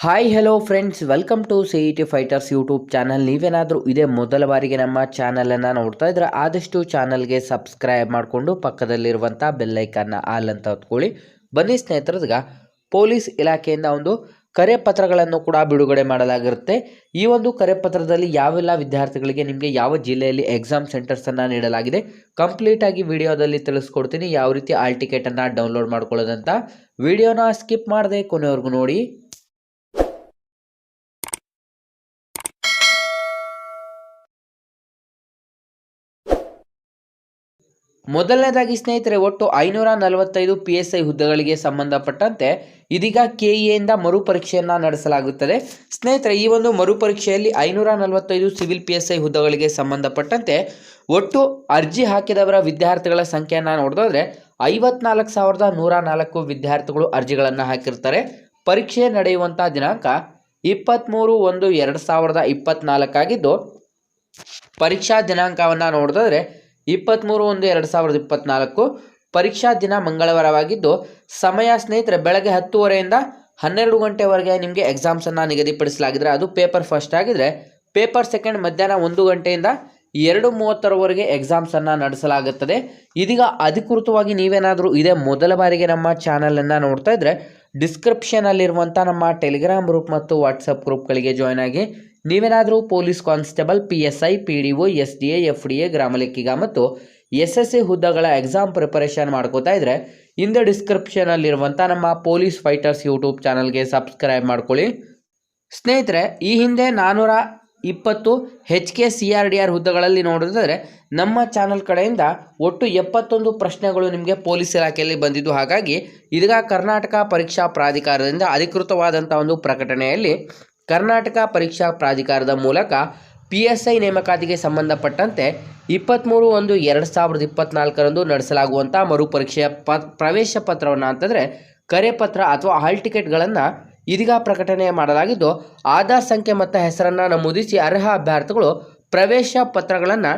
Hi hello friends welcome to C E T fighters YouTube channel ನೀವೇನಾದರೂ ಇದೇ ಮೊದಲ ಬಾರಿಗೆ ನಮ್ಮ ಚಾನಲನ್ನು ನೋಡ್ತಾ ಇದ್ರೆ ಆದಷ್ಟು ಚಾನಲ್ಗೆ ಸಬ್ಸ್ಕ್ರೈಬ್ ಮಾಡಿಕೊಂಡು ಪಕ್ಕದಲ್ಲಿರುವಂಥ ಬೆಲ್ಲೈಕನ್ನ ಆಲ್ ಅಂತ ಹೊತ್ಕೊಳ್ಳಿ. ಬನ್ನಿ ಸ್ನೇಹಿತರದ್ಗ ಪೊಲೀಸ್ ಇಲಾಖೆಯಿಂದ ಒಂದು ಕರೆ ಪತ್ರಗಳನ್ನು ಕೂಡ ಬಿಡುಗಡೆ ಮಾಡಲಾಗಿರುತ್ತೆ. ಈ ಒಂದು ಕರೆ ಪತ್ರದಲ್ಲಿ ಯಾವೆಲ್ಲ ವಿದ್ಯಾರ್ಥಿಗಳಿಗೆ ನಿಮಗೆ ಯಾವ ಜಿಲ್ಲೆಯಲ್ಲಿ ಎಕ್ಸಾಮ್ ಸೆಂಟರ್ಸನ್ನು ನೀಡಲಾಗಿದೆ ಕಂಪ್ಲೀಟಾಗಿ ವಿಡಿಯೋದಲ್ಲಿ ತಿಳಿಸ್ಕೊಡ್ತೀನಿ. ಯಾವ ರೀತಿ ಆಲ್ ಟಿಕೆಟನ್ನು ಡೌನ್ಲೋಡ್ ಮಾಡ್ಕೊಳ್ಳೋದಂತ, ವಿಡಿಯೋನ ಸ್ಕಿಪ್ ಮಾಡದೆ ಕೊನೆವರೆಗೂ ನೋಡಿ. ಮೊದಲನೇದಾಗಿ ಸ್ನೇಹಿತರೆ, ಒಟ್ಟು ಐನೂರ ನಲವತ್ತೈದು ಪಿ ಎಸ್ ಐ ಹುದ್ದೆಗಳಿಗೆ ಸಂಬಂಧಪಟ್ಟಂತೆ ಇದೀಗ ಕೆ ಇಂದ ಮರುಪರೀಕ್ಷೆಯನ್ನು ನಡೆಸಲಾಗುತ್ತದೆ. ಸ್ನೇಹಿತರೆ, ಈ ಒಂದು ಮರುಪರೀಕ್ಷೆಯಲ್ಲಿ ಐನೂರ ನಲವತ್ತೈದು ಸಿವಿಲ್ ಪಿ ಎಸ್ ಐ ಹುದ್ದೆಗಳಿಗೆ ಸಂಬಂಧಪಟ್ಟಂತೆ ಒಟ್ಟು ಅರ್ಜಿ ಹಾಕಿದವರ ವಿದ್ಯಾರ್ಥಿಗಳ ಸಂಖ್ಯೆಯನ್ನು ನೋಡಿದ್ರೆ ಐವತ್ನಾಲ್ಕು ಸಾವಿರದ ನೂರ ನಾಲ್ಕು ವಿದ್ಯಾರ್ಥಿಗಳು ಅರ್ಜಿಗಳನ್ನು ಹಾಕಿರ್ತಾರೆ. ಪರೀಕ್ಷೆ ನಡೆಯುವಂಥ ದಿನಾಂಕ ಇಪ್ಪತ್ತ್ಮೂರು ಒಂದು ಎರಡು ಸಾವಿರದ ಇಪ್ಪತ್ತ್ನಾಲ್ಕಾಗಿದ್ದು ಪರೀಕ್ಷಾ ದಿನಾಂಕವನ್ನು ನೋಡಿದ್ರೆ ಇಪ್ಪತ್ತ್ಮೂರು ಒಂದು ಎರಡು ಸಾವಿರದ ಇಪ್ಪತ್ತ್ನಾಲ್ಕು ಪರೀಕ್ಷಾ ದಿನ ಮಂಗಳವಾರವಾಗಿದ್ದು, ಸಮಯ ಸ್ನೇಹಿತರೆ, ಬೆಳಗ್ಗೆ ಹತ್ತುವರೆಯಿಂದ ಹನ್ನೆರಡು ಗಂಟೆವರೆಗೆ ನಿಮಗೆ ಎಕ್ಸಾಮ್ಸನ್ನು ನಿಗದಿಪಡಿಸಲಾಗಿದ್ರೆ ಅದು ಪೇಪರ್ ಫಸ್ಟ್ ಆಗಿದ್ರೆ ಪೇಪರ್ ಸೆಕೆಂಡ್ ಮಧ್ಯಾಹ್ನ ಒಂದು ಗಂಟೆಯಿಂದ ಎರಡು ಮೂವತ್ತರವರೆಗೆ ಎಕ್ಸಾಮ್ಸನ್ನು ನಡೆಸಲಾಗುತ್ತದೆ. ಇದೀಗ ಅಧಿಕೃತವಾಗಿ ನೀವೇನಾದರೂ ಇದೇ ಮೊದಲ ಬಾರಿಗೆ ನಮ್ಮ ಚಾನಲನ್ನು ನೋಡ್ತಾ ಇದ್ದರೆ ಡಿಸ್ಕ್ರಿಪ್ಷನಲ್ಲಿರುವಂಥ ನಮ್ಮ ಟೆಲಿಗ್ರಾಮ್ ಗ್ರೂಪ್ ಮತ್ತು ವಾಟ್ಸಪ್ ಗ್ರೂಪ್ಗಳಿಗೆ ಜಾಯ್ನ್ ಆಗಿ ನೀವೇನಾದರೂ police constable P S I P D O S D A F D A ಗ್ರಾಮ ಲೆಕ್ಕಿಗ ಮತ್ತು ಎಸ್ ಎಸ್ ಸಿ ಹುದ್ದೆಗಳ ಎಕ್ಸಾಮ್ ಪ್ರಿಪರೇಷನ್ ಮಾಡ್ಕೋತಾ ಇದ್ದರೆ ಹಿಂದೆ ಡಿಸ್ಕ್ರಿಪ್ಷನಲ್ಲಿರುವಂಥ ನಮ್ಮ ಪೊಲೀಸ್ ಫೈಟರ್ಸ್ ಯೂಟ್ಯೂಬ್ ಚಾನಲ್ಗೆ ಸಬ್ಸ್ಕ್ರೈಬ್ ಮಾಡ್ಕೊಳ್ಳಿ. ಸ್ನೇಹಿತರೆ, ಈ ಹಿಂದೆ ನಾನ್ನೂರ ಇಪ್ಪತ್ತು H K C R D R ಹುದ್ದೆಗಳಲ್ಲಿ ನೋಡಿದ್ರೆ ನಮ್ಮ ಚಾನಲ್ ಕಡೆಯಿಂದ ಒಟ್ಟು ಎಪ್ಪತ್ತೊಂದು ಪ್ರಶ್ನೆಗಳು ನಿಮಗೆ ಪೊಲೀಸ್ ಇಲಾಖೆಯಲ್ಲಿ ಬಂದಿದ್ದು. ಹಾಗಾಗಿ, ಇದೀಗ ಕರ್ನಾಟಕ ಪರೀಕ್ಷಾ ಪ್ರಾಧಿಕಾರದಿಂದ ಅಧಿಕೃತವಾದಂಥ ಒಂದು ಪ್ರಕಟಣೆಯಲ್ಲಿ ಕರ್ನಾಟಕ ಪರೀಕ್ಷಾ ಪ್ರಾಧಿಕಾರದ ಮೂಲಕ ಪಿ ಎಸ್ ಐ ನೇಮಕಾತಿಗೆ ಸಂಬಂಧಪಟ್ಟಂತೆ ಇಪ್ಪತ್ತ್ಮೂರು ಒಂದು ಎರಡು ಸಾವಿರದ ಇಪ್ಪತ್ನಾಲ್ಕರಂದು ನಡೆಸಲಾಗುವಂಥ ಮರುಪರೀಕ್ಷೆಯ ಪ ಪ್ರವೇಶ ಪತ್ರವನ್ನು ಅಂತಂದರೆ ಕರೆ ಪತ್ರ ಅಥವಾ ಹಾಲ್ ಟಿಕೆಟ್ಗಳನ್ನು ಇದೀಗ ಪ್ರಕಟಣೆ ಮಾಡಲಾಗಿದ್ದು, ಆಧಾರ್ ಸಂಖ್ಯೆ ಮತ್ತು ಹೆಸರನ್ನು ನಮೂದಿಸಿ ಅರ್ಹ ಅಭ್ಯರ್ಥಿಗಳು ಪ್ರವೇಶ ಪತ್ರಗಳನ್ನು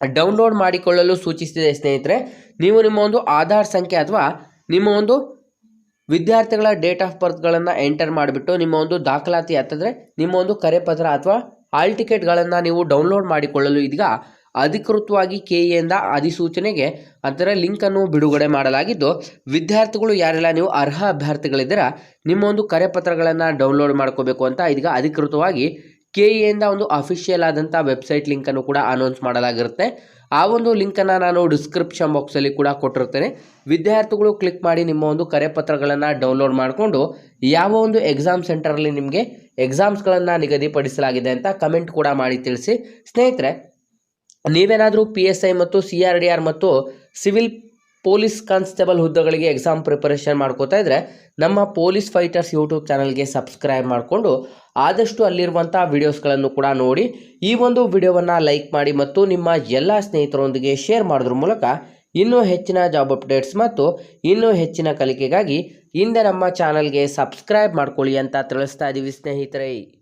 ಡೌನ್ಲೋಡ್ ಮಾಡಿಕೊಳ್ಳಲು ಸೂಚಿಸಿದೆ ಸ್ನೇಹಿತರೆ. ನೀವು ನಿಮ್ಮ ಒಂದು ಆಧಾರ್ ಸಂಖ್ಯೆ ಅಥವಾ ನಿಮ್ಮ ಒಂದು ವಿದ್ಯಾರ್ಥಿಗಳ ಡೇಟ್ ಆಫ್ ಬರ್ತ್ಗಳನ್ನು ಎಂಟರ್ ಮಾಡಿಬಿಟ್ಟು ನಿಮ್ಮ ಒಂದು ದಾಖಲಾತಿ ಅಂತಂದರೆ ನಿಮ್ಮ ಒಂದು ಕರೆ ಪತ್ರ ಅಥವಾ ಹಾಲ್ ಟಿಕೆಟ್ಗಳನ್ನು ನೀವು ಡೌನ್ಲೋಡ್ ಮಾಡಿಕೊಳ್ಳಲು ಇದೀಗ ಅಧಿಕೃತವಾಗಿ ಕೆ ಎಯಿಂದ ಅಧಿಸೂಚನೆಗೆ ಅದರ ಲಿಂಕನ್ನು ಬಿಡುಗಡೆ ಮಾಡಲಾಗಿದ್ದು, ವಿದ್ಯಾರ್ಥಿಗಳು ಯಾರೆಲ್ಲ ನೀವು ಅರ್ಹ ಅಭ್ಯರ್ಥಿಗಳಿದ್ದೀರಾ, ನಿಮ್ಮ ಒಂದು ಕರೆಪತ್ರಗಳನ್ನು ಡೌನ್ಲೋಡ್ ಮಾಡ್ಕೋಬೇಕು ಅಂತ ಇದೀಗ ಅಧಿಕೃತವಾಗಿ ಕೆ ಎಯಿಂದ ಒಂದು ಅಫಿಷಿಯಲ್ ಆದಂಥ ವೆಬ್ಸೈಟ್ ಲಿಂಕನ್ನು ಕೂಡ ಅನೌನ್ಸ್ ಮಾಡಲಾಗಿರುತ್ತೆ. ಆ ಒಂದು ಲಿಂಕನ್ನು ನಾನು ಡಿಸ್ಕ್ರಿಪ್ಷನ್ ಬಾಕ್ಸಲ್ಲಿ ಕೂಡ ಕೊಟ್ಟಿರ್ತೇನೆ ವಿದ್ಯಾರ್ಥಿಗಳು ಕ್ಲಿಕ್ ಮಾಡಿ ನಿಮ್ಮ ಒಂದು ಕರೆ ಪತ್ರಗಳನ್ನು ಡೌನ್ಲೋಡ್ ಮಾಡಿಕೊಂಡು ಯಾವ ಒಂದು ಎಕ್ಸಾಮ್ ಸೆಂಟರಲ್ಲಿ ನಿಮಗೆ ಎಕ್ಸಾಮ್ಸ್ಗಳನ್ನು ನಿಗದಿಪಡಿಸಲಾಗಿದೆ ಅಂತ ಕಮೆಂಟ್ ಕೂಡ ಮಾಡಿ ತಿಳಿಸಿ. ಸ್ನೇಹಿತರೆ, ನೀವೇನಾದರೂ ಪಿ ಎಸ್ ಐ ಮತ್ತು ಸಿ ಆರ್ ಡಿ ಆರ್ ಮತ್ತು ಸಿವಿಲ್ ಪೊಲೀಸ್ ಕಾನ್ಸ್ಟೇಬಲ್ ಹುದ್ದೆಗಳಿಗೆ ಎಕ್ಸಾಮ್ ಪ್ರಿಪರೇಷನ್ ಮಾಡ್ಕೋತಾ ಇದ್ದರೆ ನಮ್ಮ ಪೊಲೀಸ್ ಫೈಟರ್ಸ್ ಯೂಟ್ಯೂಬ್ ಚಾನಲ್ಗೆ ಸಬ್ಸ್ಕ್ರೈಬ್ ಮಾಡಿಕೊಂಡು ಆದಷ್ಟು ಅಲ್ಲಿರುವಂಥ ವಿಡಿಯೋಸ್ಗಳನ್ನು ಕೂಡ ನೋಡಿ ಈ ಒಂದು ವಿಡಿಯೋವನ್ನು ಲೈಕ್ ಮಾಡಿ ಮತ್ತು ನಿಮ್ಮ ಎಲ್ಲ ಸ್ನೇಹಿತರೊಂದಿಗೆ ಶೇರ್ ಮಾಡೋದ್ರ ಮೂಲಕ ಇನ್ನೂ ಹೆಚ್ಚಿನ ಜಾಬ್ ಅಪ್ಡೇಟ್ಸ್ ಮತ್ತು ಇನ್ನೂ ಹೆಚ್ಚಿನ ಕಲಿಕೆಗಾಗಿ ಹಿಂದೆ ನಮ್ಮ ಚಾನಲ್ಗೆ ಸಬ್ಸ್ಕ್ರೈಬ್ ಮಾಡ್ಕೊಳ್ಳಿ ಅಂತ ತಿಳಿಸ್ತಾ ಇದ್ದೀವಿ ಸ್ನೇಹಿತರೆ.